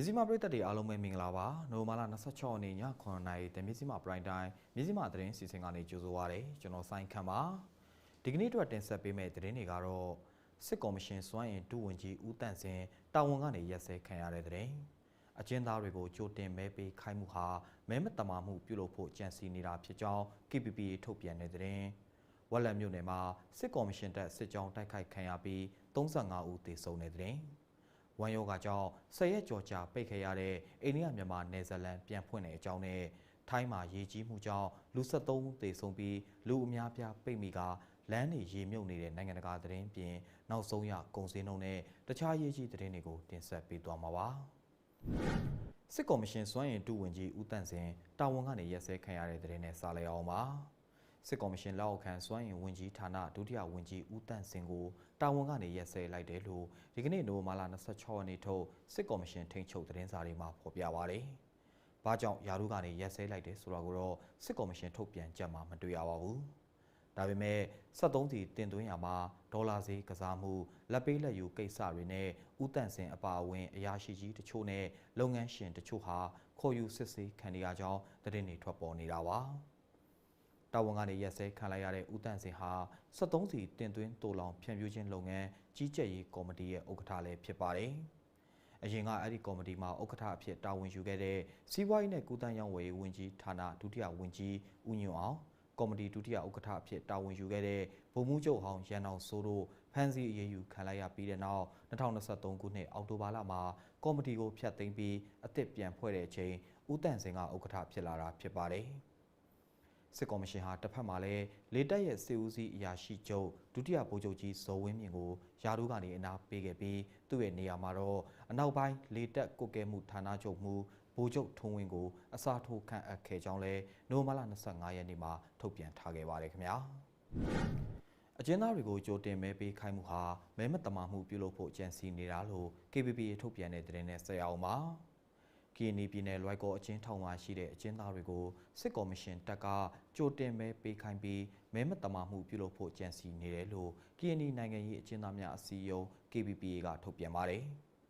မြစည်းမပရိသတ်တွေအားလုံးပဲမင်္ဂလာပါနိုမာလာ26ရက်နေ့ည9:00နာရီတမြစည်းမပရိုင်တိုင်းမြစည်းမသတင်းစီစဉ်ကနေကြိုဆိုပါရစေကျွန်တော်ဆိုင်ခန့်ပါဒီကနေ့အတွက်တင်ဆက်ပေးမယ့်သတင်းတွေကတော့စစ်ကော်မရှင်စွမ်းအင်ဒုဝန်ကြီးဦးတန့်စင်တာဝန်ကနေရက်စဲခံရတဲ့သတင်းအကျဉ်းသားတွေကိုကြိုတင်မဲပေးခိုင်းမှုဟာမဲမတမာမှုပြုလုပ်ဖို့ကြံစီနေတာဖြစ်ကြောင်း KPP ထုတ်ပြန်တဲ့သတင်းဝက်လက်မြို့နယ်မှာစစ်ကော်မရှင်တပ်စစ်ကြောင်းတိုက်ခိုက်ခံရပြီး35ဦးသေဆုံးတဲ့သတင်း ဝမ်ယောဂါကြောင့်ဆယ်ရက်ကျော်ကြာပိတ်ခဲ့ရတဲ့အိန္ဒိယမြန်မာနယ်ဇာလန်ပြန်ဖွင့်တဲ့အကြောင်းနဲ့ထိုင်းမှာရေကြီးမှုကြောင့်လူ73ဦးသေဆုံးပြီးလူအများပြားပိတ်မိကလမ်းတွေရေမြုပ်နေတဲ့နိုင်ငံတကာသတင်းပြင်နောက်ဆုံးရကုန်စည်နှုန်းနဲ့တခြားရေးကြီးသတင်းတွေကိုတင်ဆက်ပေးသွားမှာပါစစ်ကော်မရှင်စွမ်းရင်တူဝင်ကြီးဦးတန့်စင်တာဝန်ကနေရက်စဲခံရတဲ့သတင်းနဲ့စာလဲအောင်ပါ စစ်ကော်မရှင်လက်အောက်ခံစွမ်းရင်ဝင်ကြီးဌာနဒုတိယဝင်ကြီးဦးတန့်စင်ကိုတာဝန်ကနေရက်စဲလိုက်တယ်လို့ဒီကနေ့နိုဝင်ဘာလ26ရက်နေ့ထုတ်စစ်ကော်မရှင်ထိန်းချုပ်သတင်းစာတွေမှာဖော်ပြပါရတယ်။ဘာကြောင့်ယာရုကနေရက်စဲလိုက်တယ်ဆိုတာကိုတော့စစ်ကော်မရှင်ထုတ်ပြန်ကြမှာမတွေ့ရပါဘူး။ဒါပေမဲ့73စီတင်သွင်းရမှာဒေါ်လာဈေးကစားမှုလက်ပေးလက်ယူကိစ္စတွေနဲ့ဥတန့်စင်အပါအဝင်အရာရှိကြီးတချို့နဲ့လုပ်ငန်းရှင်တချို့ဟာခေါ်ယူစစ်ဆေးခံနေရကြောင်းသတင်းတွေထွက်ပေါ်နေတာပါ။ တာဝန်ကနေရက်စဲခံလိုက်ရတဲ့ဦးတန့်စင်ဟာ73စီတင်သွင်းတိုးလောင်ဖြန့်ဖြူးခြင်းလုပ်ငန်းကြီးကြပ်ရေးကော်မတီရဲ့ဥက္ကဋ္ဌလည်းဖြစ်ပါတယ်။အရင်ကအဲ့ဒီကော်မတီမှာဥက္ကဋ္ဌအဖြစ်တာဝန်ယူခဲ့တဲ့စီးပွားရေးနဲ့ကုသရေးဝယ်ဝင်ကြီးဌာနဒုတိယဝန်ကြီးဦးညွန့်အောင်ကော်မတီဒုတိယဥက္ကဋ္ဌအဖြစ်တာဝန်ယူခဲ့တဲ့ဗိုလ်မှူးချုပ်ဟောင်းရန်အောင်စိုးတို့ဖမ်းဆီးအရေးယူခံလိုက်ရပြီးတဲ့နောက်2023ခုနှစ်အောက်တိုဘာလမှာကော်မတီကိုဖျက်သိမ်းပြီးအသစ်ပြန်ဖွဲ့တဲ့အချိန်ဦးတန့်စင်ကဥက္ကဋ္ဌဖြစ်လာတာဖြစ်ပါတယ်။ စစ်ကော်မရှင်ဟာတစ်ဖက်မှာလည်းလေတပ်ရဲ့စစ်ဦးစီးအရာရှိချုပ်ဒုတိယဗိုလ်ချုပ်ကြီးဇော်ဝင်းမြင့်ကိုယာတို့ကနေအနာပေးခဲ့ပြီးသူ့ရဲ့နေရာမှာတော့အနောက်ပိုင်းလေတပ်ကုတ်ကဲမှုဌာနချုပ်မှုဗိုလ်ချုပ်ထုံးဝင်းကိုအစားထိုးခန့်အပ်ခဲ့ကြောင်းလဲနိုမလာ25ရက်နေ့မှာထုတ်ပြန်ထားခဲ့ပါတယ်ခင်ဗျာအကျဉ်းသားတွေကိုကြိုတင်မဲပေးခိုင်းမှုဟာမဲမတမာမှုပြုလုပ်ဖို့ကြံစီနေတာလို့ KPP ထုတ်ပြန်တဲ့သတင်းနဲ့ဆက်ရအောင်ပါ။ ကီနီပြည်နယ်လွိုက်ကောအချင်းထောင်မှာရှိတဲ့အချင်းသားတွေကိုစစ်ကော်မရှင်တပ်ကကြိုတင်မဲပေးခိုင်းပြီးမဲမတမာမှုပြုလုပ်ဖို့ကြံစီနေတယ်လို့ကီနီနိုင်ငံရေးအချင်းသားများအစည်းအရုံး KPPA ကထုတ်ပြန်ပါတယ်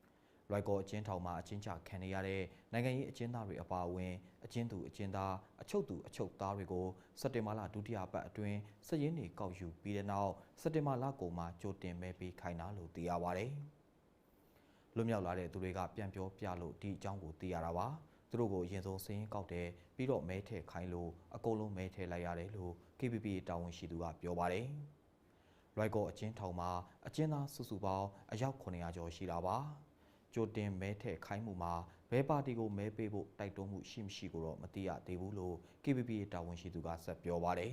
။လွိုက်ကောအချင်းထောင်မှာအချင်းချခံနေရတဲ့နိုင်ငံရေးအချင်းသားတွေအပါအဝင်အချင်းသူအချင်းသားအချုပ်သူအချုပ်သားတွေကိုစက်တင်ဘာလဒုတိယပတ်အတွင်းစည်ရင်းတွေကောက်ယူပြီးတဲ့နောက်စက်တင်ဘာလကုန်မှာကြိုတင်မဲပေးခိုင်းတာလို့သိရပါတယ်။ လွတ်မြောက်လာတဲ့သူတွေကပြန်ပြောပြလို့ဒီအကြောင်းကိုသိရတာပါသူတို့ကိုအရင်ဆုံးစင်းကောက်တယ်ပြီးတော့မဲထည့်ခိုင်းလို့အကုန်လုံးမဲထည့်လိုက်ရတယ်လို့ KPP တာဝန်ရှိသူကပြောပါတယ်လွိုက်ကောအချင်းထောင်မှာအချင်းသားစုစုပေါင်းအယောက်900ကျော်ရှိတာပါကြိုတင်မဲထည့်ခိုင်းမှုမှာဘဲပါတီကိုမဲပေးဖို့တိုက်တွန်းမှုရှိမရှိကိုတော့မသိရသေးဘူးလို့ KPP တာဝန်ရှိသူကဆက်ပြောပါတယ်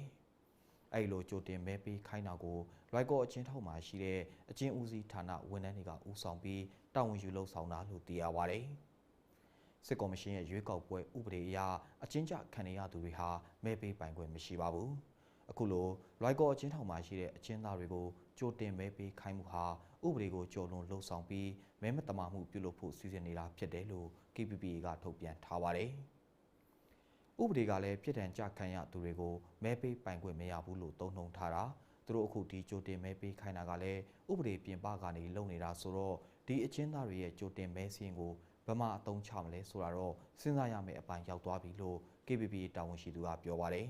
အဲ့လိုကြိုတင်မဲပေးခိုင်းတာကိုလွိုက်ကောအချင်းထောက်မှာရှိတဲ့အချင်းဦးစီးဌာနဝန်ထမ်းတွေကဦးဆောင်ပြီးတာဝန်ယူလှုပ်ဆောင်တာလို့သိရပါတယ်။စစ်ကော်မရှင်ရဲ့ရွေးကောက်ပွဲဥပဒေအရအချင်းချခံရသူတွေဟာမဲပေးပိုင်ခွင့်မရှိပါဘူး။အခုလိုလွိုက်ကောအချင်းထောက်မှာရှိတဲ့အချင်းသားတွေကိုကြိုတင်မဲပေးခိုင်းမှုဟာဥပဒေကိုကျော်လွန်လှုပ်ဆောင်ပြီးမဲမတမာမှုပြုလုပ်ဖို့စီစဉ်နေတာဖြစ်တယ်လို့ KPPA ကထုတ်ပြန်ထားပါတယ်။ ဥပဒေကလည်းပြစ်ဒဏ်ကြခံရသူတွေကိုမဲပေးပိုင်ခွင့်မရဘူးလို့သုံးနှုံထားတာသူတို့အခုဒီကြိုတင်မဲပေးခိုင်းတာကလည်းဥပဒေပြင်ပကနေလုပ်နေတာဆိုတော့ဒီအချင်းသားတွေရဲ့ကြိုတင်မဲစင်းကိုဘမအတုံးချမလဲဆိုတာတော့စဉ်းစားရမယ့်အပိုင်းရောက်သွားပြီလို့ KPP တာဝန်ရှိသူကပြောပါတယ်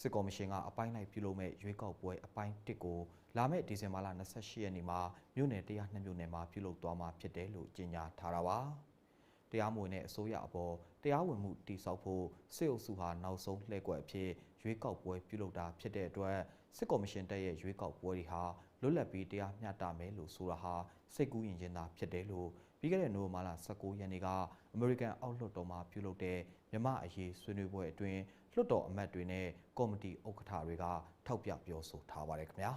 စစ်ကော်မရှင်ကအပိုင်းလိုက်ပြုလုပ်မဲ့ရွေးကောက်ပွဲအပိုင်း1ကိုလာမယ့်ဒီဇင်ဘာလ28ရက်နေ့မှာမြို့နယ်102မြို့နယ်မှာပြုလုပ်သွားမှာဖြစ်တယ်လို့ကြေညာထားတာပါ။တရားမဝင်တဲ့အစိုးရအပေါ် တရားဝင်မှုတည်ဆောက်ဖို့စစ်အုပ်စုဟာနောက်ဆုံးလှည့်ကွက်အဖြစ်ရွေးကောက်ပွဲပြုလုပ်တာဖြစ်တဲ့အတွက်စစ်ကော်မရှင်တပ်ရဲ့ရွေးကောက်ပွဲတွေဟာလွတ်လပ်ပြီးတရားမျှတမယ်လို့ဆိုတာဟာစိတ်ကူးယဉ်ခြင်းသာဖြစ်တယ်လို့ပြီးခဲ့တဲ့နိုဝင်ဘာလ19ရက်နေ့ကအမေရိကန်အောက်လွှတ်တော်မှာပြုလုပ်တဲ့မြမအရေးဆွေးနွေးပွဲအတွင်းလွှတ်တော်အမတ်တွေနဲ့ကော်မတီဥက္ကဋ္ဌတွေကထောက်ပြပြောဆိုထားပါတယ်ခင်ဗျာ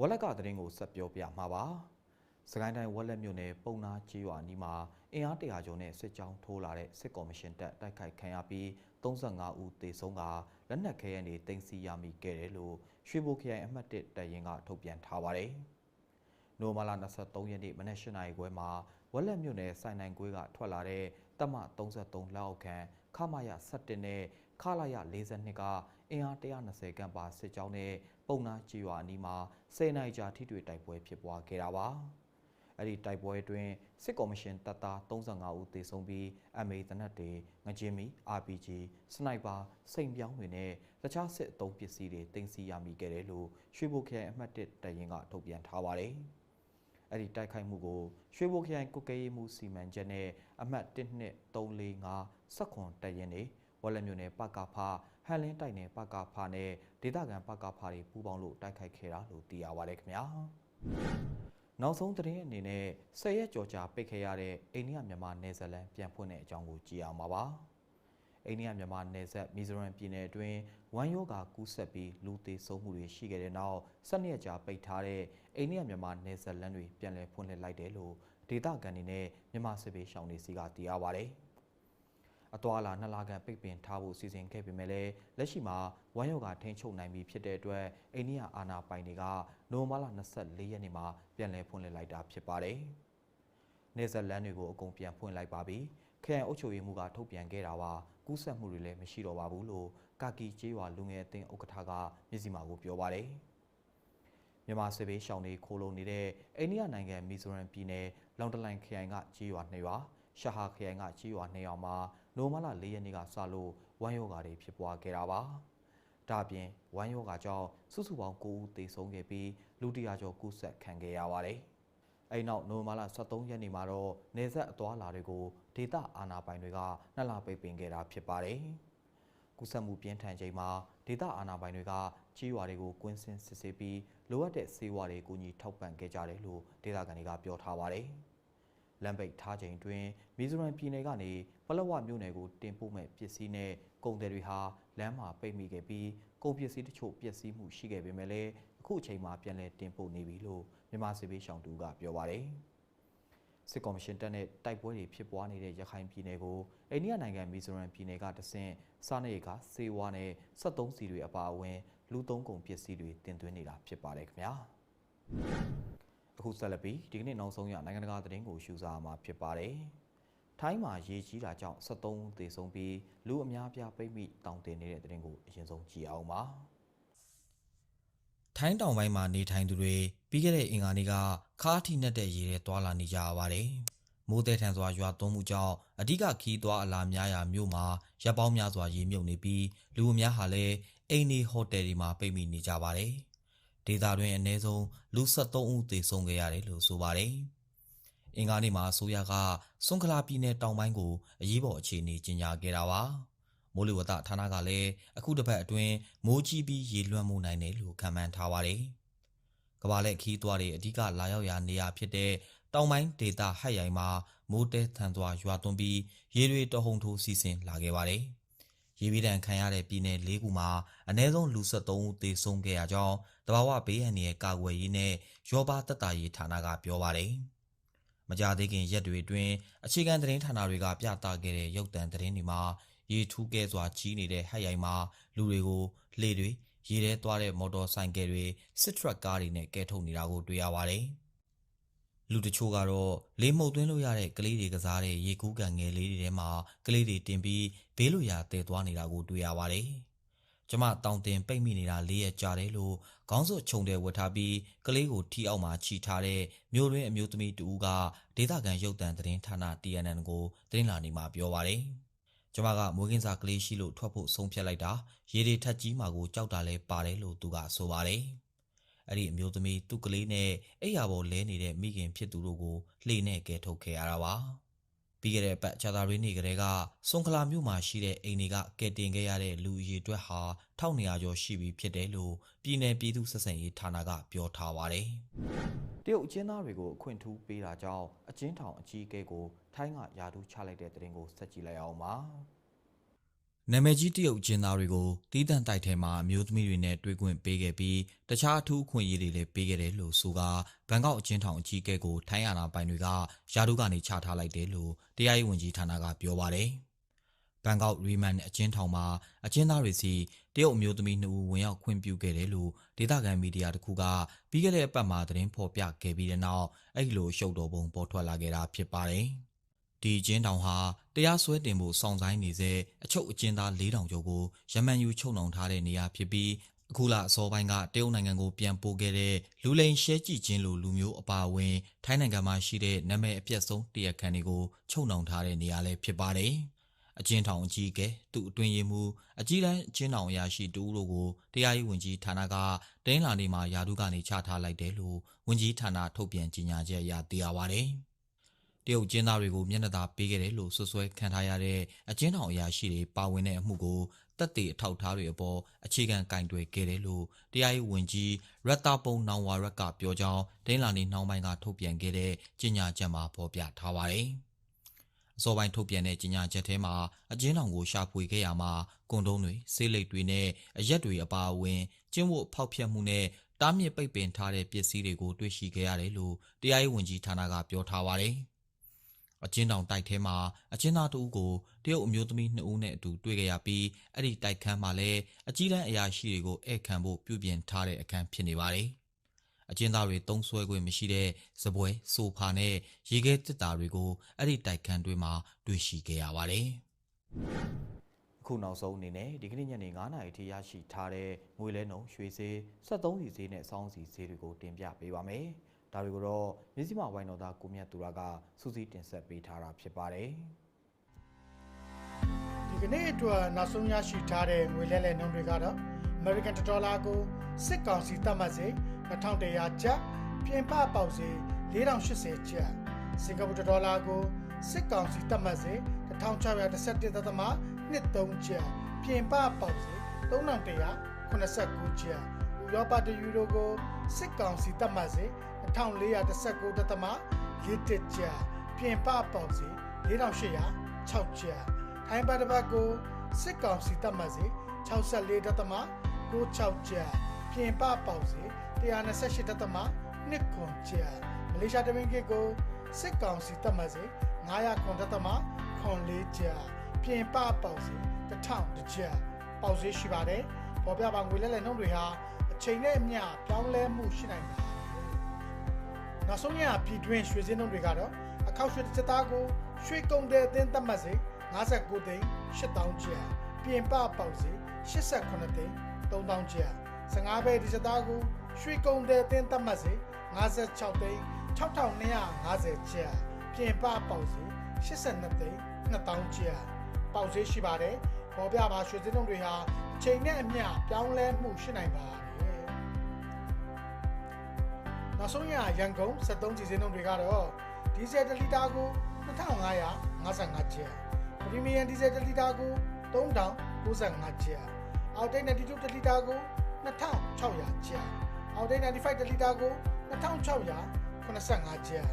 ဝလက်ကသတင်းကိုဆက်ပြောပြမှာပါစကိုင်းတိုင်းဝက်လက်မြို့နယ်ပုံနာကြီးရွာနီးမှာ အင်အားတရာကျော်နဲ့စစ်ကြောင်းထိုးလာတဲ့စစ်ကော်မရှင်တပ်တိုက်ခိုက်ခံရပြီး35ဦးသေဆုံးကလက်နက်ခဲယမ်းတွေတင်စီရမိခဲ့တယ်လို့ရွှေဘိုခရိုင်အမှတ်1တပ်ရင်းကထုတ်ပြန်ထားပါတယ်။နိုမလာ23ရက်နေ့မနက်၈နာရီခွဲမှာဝက်လက်မြို့နယ်စိုင်နိုင်ကွေးကထွက်လာတဲ့တပ်မ33လောက်ခန့်ခမာယ17နဲ့ခလာယ42ကအင်အား120ခန့်ပါစစ်ကြောင်းနဲ့ပုံနာကြီးရွာအနီးမှာ10နိုင်ကြာထိတွေ့တိုက်ပွဲဖြစ်ပွားခဲ့တာပါ။ အအဲ့ဒီတိုက်ပွဲအတွင်းစစ်ကော်မရှင်တပ်သား35ဦးသေဆုံးပြီး MA တနက်တွေငကြင်းမီ RPG စနိုက်ပါစိန်ပြောင်းတွေနဲ့တခြားစစ်အုံပစ္စည်းတွေတင်စီရမိခဲ့တယ်လို့ရွှေဘိုခရိုင်အမှတ်1တပ်ရင်းကထုတ်ပြန်ထားပါတယ်။အဲ့ဒီတိုက်ခိုက်မှုကိုရွှေဘိုခရိုင်ကုတ်ကဲရေးမှုစီမံချက်နဲ့အမှတ်12345စက်ခွန်တပ်ရင်းတွေဝက်လက်မြို့နယ်ပကဖဟန်လင်းတိုက်နယ်ပကဖနဲ့ဒေသခံပကဖတွေပူးပေါင်းလို့တိုက်ခိုက်ခဲ့တာလို့သိရပါတယ်ခင်ဗျာ။ နောက်ဆုံးသတင်းအနေနဲ့ဆယ်ရက်ကြော်ကြာပိတ်ခဲ့ရတဲ့အိန္ဒိယမြန်မာနယ်ဇလန်ပြန်ဖွင့်တဲ့အကြောင်းကိုကြည့်အောင်ပါပါ။အိန္ဒိယမြန်မာနယ်စပ်မီဇိုရမ်ပြည်နယ်အတွင်းဝမ်ယောဂါကူးဆက်ပြီးလူသေးဆုံးမှုတွေရှိခဲ့တဲ့နောက်၁၂ရက်ကြာပိတ်ထားတဲ့အိန္ဒိယမြန်မာနယ်စပ်လမ်းတွေပြန်လည်ဖွင့်လှစ်လိုက်တယ်လို့ဒေသခံတွေနဲ့မြန်မာစစ်ပေးရှောင်းတွေစီကသိရပါဗျ။ အသွာလာနှစ်လခန့်ပိတ်ပင်ထားဖို့စီစဉ်ခဲ့ပေမဲ့လည်းလက်ရှိမှာဝမ်ယောဂါထိန်းချုပ်နိုင်ပြီဖြစ်တဲ့အတွက်အိန္ဒိယအာဏာပိုင်တွေကနိုဝင်ဘာလ24ရက်နေ့မှာပြန်လည်ဖွင့်လှစ်လိုက်တာဖြစ်ပါတယ်။နေဆက်လန်းတွေကိုအကုန်ပြန်ဖွင့်လိုက်ပါပြီ။ခရိုင်အုပ်ချုပ်ရေးမှူးကထုတ်ပြန်ခဲ့တာပါကူးစက်မှုတွေလည်းမရှိတော့ပါဘူးလို့ကာကီကျေးရွာလူငယ်အသင်းဥက္ကဋ္ဌကမျက်စိမှာကိုပြောပါတယ်။မြန်မာစစ်ဘေးရှောင်တွေခိုးလုံနေတဲ့အိန္ဒိယနိုင်ငံမီဇိုရမ်ပြည်နယ်လောင်တလန်ခရိုင်ကကျေးရွာနှစ်ရွာရှာဟာခရိုင်ကကြေးရွာနှစ်ရွာမှာ နိုမလာ၄ရက်နေ့ကစလို့ဝမ်းယောဂါတွေဖြစ်ပွားခဲ့တာပါ။ဒါ့အပြင်ဝမ်းယောဂါကြောင့်စုစုပေါင်း9ဦးသေဆုံးခဲ့ပြီးလူတရာကျော်ကူးစက်ခံခဲ့ရပါတယ်။အဲဒီနောက်နိုမလာ23ရက်နေ့မှာတော့နေဆက်အသွားလာတွေကိုဒေသအာဏာပိုင်တွေကနှစ်လပိတ်ပင်ခဲ့တာဖြစ်ပါတယ်။ကူးစက်မှုပြင်းထန်ချိန်မှာဒေသအာဏာပိုင်တွေကကြီးရွာတွေကိုကွင်းစင်စစ်ဆေးပြီးလိုအပ်တဲ့စေဝါတွေကိုညီထောက်ပံ့ခဲ့ကြတယ်လို့ဒေသခံတွေကပြောထားပါတယ်။ လမ်းပိတ်ထားချိန်တွင်မီဇိုရမ်ပြည်နယ်ကနေပလောဝမြို့နယ်ကိုတင်ပို့မဲ့ပစ္စည်းနဲ့ကုန်တယ်တွေဟာလမ်းမှာပိတ်မိခဲ့ပြီးကုန်ပစ္စည်းတချို့ပျက်စီးမှုရှိခဲ့ပေမဲ့လည်းအခုအချိန်မှာပြန်လည်တင်ပို့နေပြီလို့မြန်မာစစ်ပေးရှောင်းတူကပြောပါတယ်စစ်ကော်မရှင်တပ်နဲ့တိုက်ပွဲတွေဖြစ်ပွားနေတဲ့ရခိုင်ပြည်နယ်ကိုအိန္ဒိယနိုင်ငံမီဇိုရမ်ပြည်နယ်ကတဆင့်စားနေကစေဝါနဲ့73စီတွေအပါအဝင်လူသုံးကုန်ပစ္စည်းတွေတင်သွင်းနေတာဖြစ်ပါတယ်ခင်ဗျာ အခုဆက်လက်ပြီးဒီကနေ့နောက်ဆုံးရနိုင်ငံတကာသတင်းကိုရှုစားမှာဖြစ်ပါတယ်။ထိုင်းမှာရေကြီးတာကြောင့်73ဦးသေဆုံးပြီးလူအများပြားပိတ်မိတောင်တင်နေတဲ့သတင်းကိုအရင်ဆုံးကြည့်အောင်ပါ။ထိုင်းတောင်ပိုင်းမှာနေထိုင်သူတွေပြီးခဲ့တဲ့အင်္ဂါနေ့ကခါးထိနှက်တဲ့ရေထဲသွာလာနေကြရပါတယ်။မိုးတဲထန်စွာရွာသွန်းမှုကြောင့်အဓိကခီးသွားအလာများရာမြို့မှာရပ်ပေါင်းများစွာရေမြုပ်နေပြီးလူအများဟာလည်းအိမ်နေဟိုတယ်တွေမှာပိတ်မိနေကြပါတယ်။ ဒေသတွင်းအနည်းဆုံးလူ73ဦးသေဆုံးခဲ့ရတယ်လို့ဆိုပါတယ်။အင်္ဂါနေ့မှာအစိုးရကစွန်ခလာပြည်နယ်တောင်ပိုင်းကိုအရေးပေါ်အခြေအနေကြေညာခဲ့တာပါ။မိုးလေဝသဌာနကလည်းအခုတစ်ပတ်အတွင်းမိုးကြီးပြီးရေလွှမ်းမှုနိုင်တယ်လို့ခန့်မှန်းထားပါတယ်။ကမ္ဘာလက်ခီးသွားတွေအဓိကလာရောက်ရာနေရာဖြစ်တဲ့တောင်ပိုင်းဒေသဟတ်ရိုင်မှာမိုးတဲထန်စွာရွာသွန်းပြီးရေတွေတဟုန်ထိုးစီးဆင်းလာခဲ့ပါတယ်။ ရေဘေးဒဏ်ခံရတဲ့ပြည်နယ်၄ခုမှာအ ਨੇ ဆုံးလူ73ဦးသေဆုံးခဲ့ရကြောင်းတဘာဝဘေးအန္တရာယ်ကာကွယ်ရေးနဲ့ရောပါတက်တာရေးဌာနကပြောပါတယ်။မကြသေးခင်ရက်တွေအတွင်းအခြေခံသတင်းဌာနတွေကပြသခဲ့တဲ့ရုပ်သံသတင်းတွေမှာရေထူးကဲစွာကြီးနေတဲ့ဟက်ရိုင်မှာလူတွေကိုလှေတွေရေထဲသွားတဲ့မော်တော်ဆိုင်ကယ်တွေစစ်ထရက်ကားတွေနဲ့ကဲထုတ်နေတာကိုတွေ့ရပါတယ်။ လူတချို့ကတော့လေးမှုတ်သွင်းလို့ရတဲ့ကလေးတွေကစားတဲ့ရေကူးကန်ငယ်လေးတွေထဲမှာကလေးတွေတင်ပြီးဘေးလိုရာတည်သွားနေတာကိုတွေ့ရပါတယ်။ကျမတောင်တင်ပိတ်မိနေတာလေးရက်ကြာတယ်လို့ခေါင်းစွပ်ခြုံတယ်ဝတ်ထားပြီးကလေးကိုထီအောက်မှာခြိထားတဲ့မျိုးရင်းအမျိုးသမီးတူကဒေသခံရုပ်သံသတင်းဌာန TNN ကိုသတင်းလာနေမှာပြောပါတယ်။ကျမကမွေးကင်းစာကလေးရှိလို့ထွက်ဖို့ဆုံးဖြတ်လိုက်တာရေတွေထက်ကြီးမှာကိုကြောက်တာလဲပါတယ်လို့သူကဆိုပါတယ်။ အဲ့ဒီအမျိုးသမီးသူ့ကလေးနဲ့အိယာပေါ်လဲနေတဲ့မိခင်ဖြစ်သူတို့ကိုလှေနဲ့ကဲထုတ်ခဲ့ရတာပါပြီးခဲ့တဲ့ပတ်ချာသာရင်းနေကလေးကစွန်ခလာမြို့မှာရှိတဲ့အိမ်တွေကကဲတင်ခဲ့ရတဲ့လူအရေအတွက်ဟာ1200ကျော်ရှိပြီဖြစ်တယ်လို့ပြည်내ပြည်သူ့ဆက်ဆံရေးဌာနကပြောထားပါတယ်။တရုတ်အကျဉ်းသားတွေကိုအခွင့်ထူးပေးတာကြောင့်အကျဉ်းထောင်အကြီးအကဲကိုထိုင်းကယာတူးချလိုက်တဲ့တဲ့ရင်ကိုဆက်ကြည့်လိုက်အောင်ပါ။ နာမည်ကြီးတရုတ်ကျင်းသားတွေကိုတီးတန့်တိုက်ထဲမှာအမျိုးသမီးတွေနဲ့တွေ့ခွင့်ပေးခဲ့ပြီးတခြားအထူးအခွင့်အရေးတွေလည်းပေးခဲ့တယ်လို့ဆိုကဘန်ကောက်အချင်းထောင်အကြီးအကဲကိုထိုင်းအာဏာပိုင်တွေကယာတုကနေချထားလိုက်တယ်လို့တရားရေးဝန်ကြီးဌာနကပြောပါတယ်။ဘန်ကောက်ရီမန်အချင်းထောင်မှာအချင်းသားတွေစီတရုတ်အမျိုးသမီးနှစ်ဦးဝင်ရောက်ခွင့်ပြုခဲ့တယ်လို့ဒေသခံမီဒီယာတခုကပြီးခဲ့တဲ့အပတ်မှာသတင်းဖော်ပြခဲ့ပြီးတဲ့နောက်အဲ့ဒီလိုရှုပ်တော်ပုံပေါ်ထွက်လာခဲ့တာဖြစ်ပါတယ်။ ဒီကျင်းတောင်ဟာတရားစွဲတင်ဖို့စောင့်ဆိုင်းနေစေအချုပ်အကျဉ်းသား၄000ကျော်ကိုရမန်ယူချုပ်နှောင်ထားတဲ့နေရာဖြစ်ပြီးအခုလအစောပိုင်းကတရုတ်နိုင်ငံကိုပြန်ပို့ခဲ့တဲ့လူလိန်ရှဲကြည့်ခြင်းလိုလူမျိုးအပါအဝင်ထိုင်းနိုင်ငံမှာရှိတဲ့နာမည်အပြတ်ဆုံးတရားခံတွေကိုချုပ်နှောင်ထားတဲ့နေရာလည်းဖြစ်ပါတယ်။အချင်းထောင်အကြီးအကဲသူ့အတွင်းရေးမှူးအကြီးတန်းအချင်းထောင်အရာရှိတူတို့ကိုတရားရေးဝန်ကြီးဌာနကတင်းလာနေမှာယာတုကနေချထားလိုက်တယ်လို့ဝန်ကြီးဌာနထုတ်ပြန်ကြေညာချက်အရသိရပါတယ်။တ ရုတ်ကျင်းသားတွေကိုမျက်နှာသာပေးခဲ့တယ်လို့ဆွဆွဲခံထားရတဲ့အကျဉ်းထောင်အရာရှိတွေပါဝင်တဲ့အမှုကိုတပ်တေအထောက်အထားတွေအပေါ်အခြေခံကင်တွယ်ခဲ့တယ်လို့တရားရေးဝန်ကြီးရတ္တပုံနောင်ဝါရက်ကပြောကြောင်းဒိန်းလာနေနှောင်းပိုင်းကထုတ်ပြန်ခဲ့တဲ့ကြေညာချက်မှာဖော်ပြထားပါတယ်။အစောပိုင်းထုတ်ပြန်တဲ့ကြေညာချက်ထဲမှာအကျဉ်းထောင်ကိုရှာဖွေခဲ့ရမှာကွန်ဒုံးတွေဆေးလိပ်တွေနဲ့အရက်တွေအပါအဝင်ကျင်းဝတ်ဖောက်ဖျက်မှုနဲ့တားမြစ်ပိတ်ပင်ထားတဲ့ပစ္စည်းတွေကိုတွေ့ရှိခဲ့ရတယ်လို့တရားရေးဝန်ကြီးဌာနကပြောထားပါတယ်။ အကျဉ်းတောင်တိုက်ထဲမှာအကျဉ်းသားတဦးကိုတရုတ်အမျိုးသမီး2ဦးနဲ့အတူတွေ့ကြရပြီးအဲ့ဒီတိုက်ခန်းမှာလည်းအကြီးတန်းအရာရှိတွေကိုဧည့်ခံဖို့ပြုပြင်ထားတဲ့အခန်းဖြစ်နေပါတယ်။အကျဉ်းသားတွေတုံးဆွဲခွင့်မရှိတဲ့စပွဲဆိုဖာနဲ့ရေခဲတစ်တာတွေကိုအဲ့ဒီတိုက်ခန်းတွေမှာတွေ့ရှိခဲ့ရပါတယ်။အခုနောက်ဆုံးအနေနဲ့ဒီကနေ့ညနေ9:00နာရီထိရရှိထားတဲ့ငွေလဲနှုန်းရွှေဈေး73စီဈေးနဲ့စောင်းစီဈေးတွေကိုတင်ပြပေးပါမယ်။ ဒါတွေကိုတော့မြစည်းမဝိုင်းတော်သားကိုမြတ်သူရကစူးစီးတင်ဆက်ပေးထားတာဖြစ်ပါတယ်။ဒီကနေ့အတွက်နောက်ဆုံးရရှိထားတဲ့ငွေလဲလှယ်နှုန်းတွေကတော့ American Dollar ကိုစစ်ကောင်စီသတ်မှတ်စေ2100ကျပ်ပြင်ပပေါက်စေ4080ကျပ်စင်ကာပူဒေါ်လာကိုစစ်ကောင်စီသတ်မှတ်စေ1617.23ကျပ်ပြင်ပပေါက်စေ3189ကျပ်ဥရောပတယူရိုကိုစစ်ကောင်စီသတ်မှတ်စေ 1419.41ကျပ်ပြင်ပပေါက်စေ4806ကျပ်ထိုင်းဘတ်တစ်ပတ်ကိုစစ်ကောင်စီတပ်မှတ်စေ64.96ကျပ်ပြင်ပပေါက်စေ128.2ခွန်ကျပ်မလေးရှားတမင်ကစ်ကိုစစ်ကောင်စီတပ်မှတ်စေ900.4ကျပ်ပြင်ပပေါက်စေ1000ကျပ်ပေါက်စေရှိပါတယ်ပေါ်ပြပါငွေလဲလဲနှုန်းတွေဟာအချိန်နဲ့အမျှပြောင်းလဲမှုရှိနိုင်ပါတယ် နောက်ဆုံးရပြည်တွင်းရွှေစင်းနှုန်းတွေကတော့အခောက်ရွှေတစ်စက်သားကိုရွှေကုန်တဲ့အသင်းသတ်မှတ်စေ59သိန်း8000ကျပ်ပြင်ပပေါက်စေ89သိန်း3000ကျပ်15ပဲဒီစက်သားကိုရွှေကုန်တဲ့အသင်းသတ်မှတ်စေ56သိန်း6250ကျပ်ပြင်ပပေါက်စေ82သိန်း2000ကျပ်ပေါက်စေရှိပါတယ်ပေါ်ပြပါရွှေစင်းနှုန်းတွေဟာအချိန်နဲ့အမျှပြောင်းလဲမှုရှိနိုင်ပါ နောက်ဆုံးရရန်ကုန်73ကြီးစင်းနှုန်းတွေကတော့ဒီဇယ်1လီတာကို2555ကျပ်ပရီမီယံဒီဇယ်1လီတာကို3095ကျပ်အောက်တိတ်92တလီတာကို2600ကျပ်အောက်တိတ်95တလီတာကို2685ကျပ်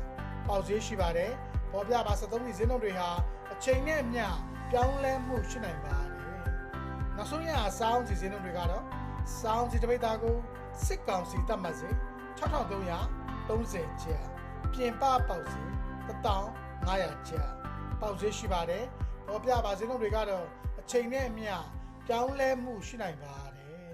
ပေါက်ဈေးရှိပါတယ်ပေါ်ပြပါ73ကြီးစင်းနှုန်းတွေဟာအချိန်နဲ့အမျှပြောင်းလဲမှုရှိနိုင်ပါတယ်နောက်ဆုံးရစောင်းကြီးစင်းနှုန်းတွေကတော့စောင်းကြီးတစ်ပိတ်သားကိုစစ်ကောင်စီတတ်မှတ်စေ 6330ကျပ်ပြင်ပပေါက်စီ1500ကျပ်ပေါက်ဈေးရှိပါတယ်ပေါ်ပြပါဈေးနှုန်းတွေကတော့အချိန်နဲ့အမျှပြောင်းလဲမှုရှိနိုင်ပါတယ်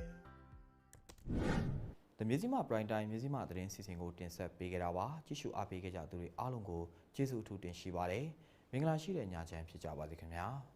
။ The မြစည်းမ Prime Time မြစည်းမသတင်းစီစဉ်ကိုတင်ဆက်ပေးကြတာပါ။ကြည့်ရှုအားပေးခဲ့ကြသူတွေအားလုံးကိုကျေးဇူးအထူးတင်ရှိပါတယ်။မင်္ဂလာရှိတဲ့ညချမ်းဖြစ်ကြပါစေခင်ဗျာ။